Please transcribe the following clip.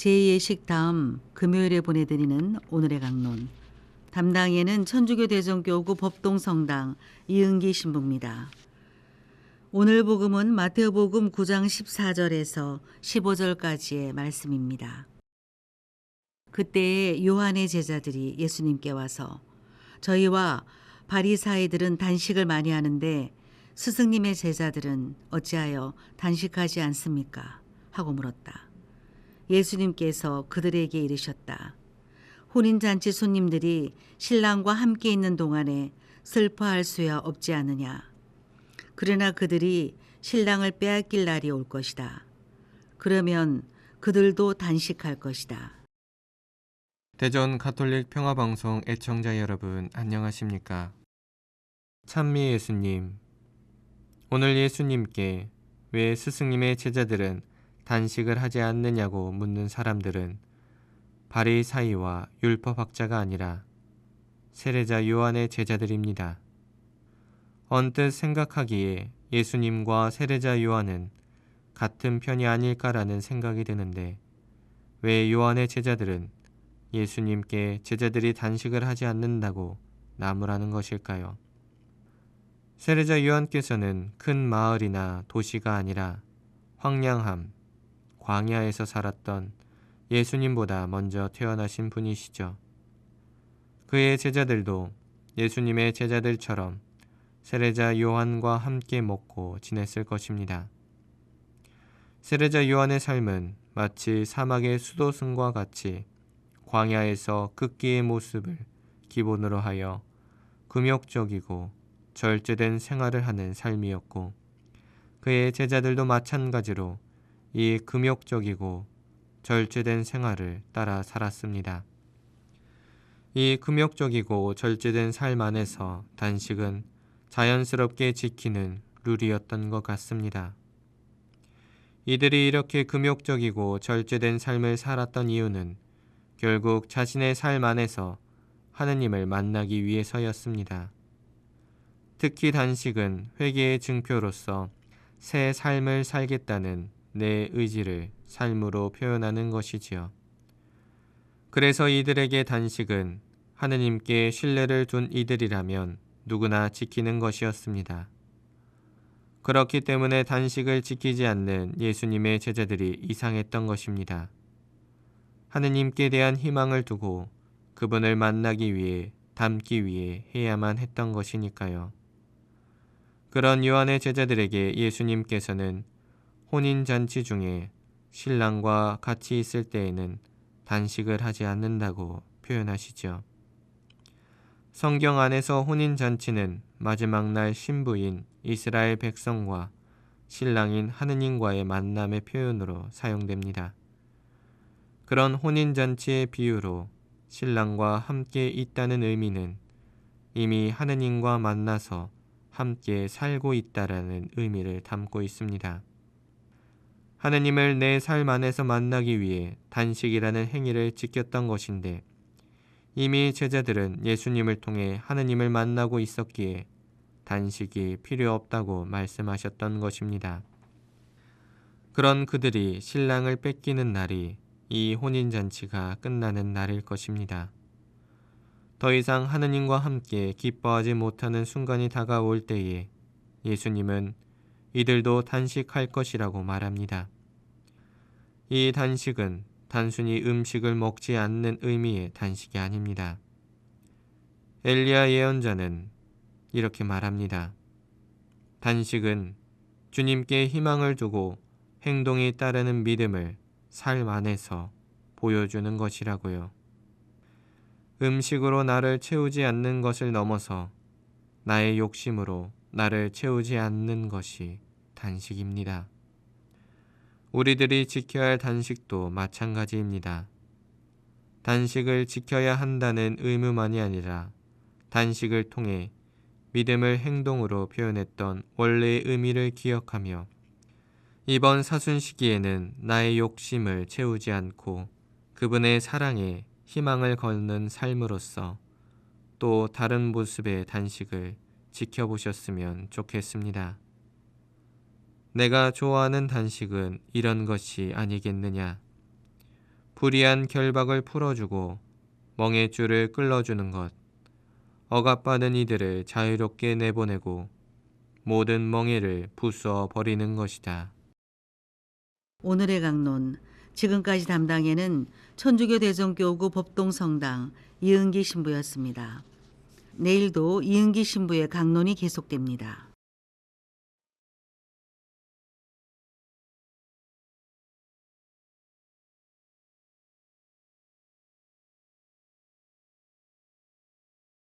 제2예식 다음 금요일에 보내드리는 오늘의 강론. 담당에는 천주교 대전교구 법동성당 이은기 신부입니다. 오늘 복음은 마테오복음 9장 14절에서 15절까지의 말씀입니다. 그때에 요한의 제자들이 예수님께 와서 저희와 바리사이들은 단식을 많이 하는데 스승님의 제자들은 어찌하여 단식하지 않습니까? 하고 물었다. 예수님께서 그들에게 이르셨다. 혼인잔치 손님들이 신랑과 함께 있는 동안에 슬퍼할 수야 없지 않느냐. 그러나 그들이 신랑을 빼앗길 날이 올 것이다. 그러면 그들도 단식할 것이다. 대전 가톨릭 평화방송 애청자 여러분 안녕하십니까? 찬미 예수님 오늘 예수님께 왜 스승님의 제자들은 단식을 하지 않느냐고 묻는 사람들은 바리사이와 율법학자가 아니라 세례자 요한의 제자들입니다. 언뜻 생각하기에 예수님과 세례자 요한은 같은 편이 아닐까라는 생각이 드는데 왜 요한의 제자들은 예수님께 제자들이 단식을 하지 않는다고 나무라는 것일까요? 세례자 요한께서는 큰 마을이나 도시가 아니라 황량함, 광야에서 살았던 예수님보다 먼저 태어나신 분이시죠. 그의 제자들도 예수님의 제자들처럼 세례자 요한과 함께 먹고 지냈을 것입니다. 세례자 요한의 삶은 마치 사막의 수도승과 같이 광야에서 극기의 모습을 기본으로 하여 금욕적이고 절제된 생활을 하는 삶이었고 그의 제자들도 마찬가지로 이 금욕적이고 절제된 생활을 따라 살았습니다. 이 금욕적이고 절제된 삶 안에서 단식은 자연스럽게 지키는 룰이었던 것 같습니다. 이들이 이렇게 금욕적이고 절제된 삶을 살았던 이유는 결국 자신의 삶 안에서 하느님을 만나기 위해서였습니다. 특히 단식은 회개의 증표로서 새 삶을 살겠다는 내 의지를 삶으로 표현하는 것이지요. 그래서 이들에게 단식은 하느님께 신뢰를 둔 이들이라면 누구나 지키는 것이었습니다. 그렇기 때문에 단식을 지키지 않는 예수님의 제자들이 이상했던 것입니다. 하느님께 대한 희망을 두고 그분을 만나기 위해 닮기 위해 해야만 했던 것이니까요. 그런 요한의 제자들에게 예수님께서는 혼인 잔치 중에 신랑과 같이 있을 때에는 단식을 하지 않는다고 표현하시죠. 성경 안에서 혼인 잔치는 마지막 날 신부인 이스라엘 백성과 신랑인 하느님과의 만남의 표현으로 사용됩니다. 그런 혼인 잔치의 비유로 신랑과 함께 있다는 의미는 이미 하느님과 만나서 함께 살고 있다라는 의미를 담고 있습니다. 하느님을 내 삶 안에서 만나기 위해 단식이라는 행위를 지켰던 것인데 이미 제자들은 예수님을 통해 하느님을 만나고 있었기에 단식이 필요 없다고 말씀하셨던 것입니다. 그런 그들이 신랑을 뺏기는 날이 이 혼인잔치가 끝나는 날일 것입니다. 더 이상 하느님과 함께 기뻐하지 못하는 순간이 다가올 때에 예수님은 이들도 단식할 것이라고 말합니다. 이 단식은 단순히 음식을 먹지 않는 의미의 단식이 아닙니다. 엘리야 예언자는 이렇게 말합니다. 단식은 주님께 희망을 두고 행동이 따르는 믿음을 삶 안에서 보여주는 것이라고요. 음식으로 나를 채우지 않는 것을 넘어서 나의 욕심으로 나를 채우지 않는 것이 단식입니다. 우리들이 지켜야 할 단식도 마찬가지입니다. 단식을 지켜야 한다는 의무만이 아니라 단식을 통해 믿음을 행동으로 표현했던 원래의 의미를 기억하며 이번 사순 시기에는 나의 욕심을 채우지 않고 그분의 사랑에 희망을 걷는 삶으로서 또 다른 모습의 단식을 지켜보셨으면 좋겠습니다. 내가 좋아하는 단식은 이런 것이 아니겠느냐. 불의한 결박을 풀어주고 멍의 줄을 끌어주는 것, 억압받은 이들을 자유롭게 내보내고 모든 멍에를 부수어 버리는 것이다. 오늘의 강론 지금까지 담당에는 천주교 대종교구 법동성당 이은기 신부였습니다. 내일도 이은기 신부의 강론이 계속됩니다.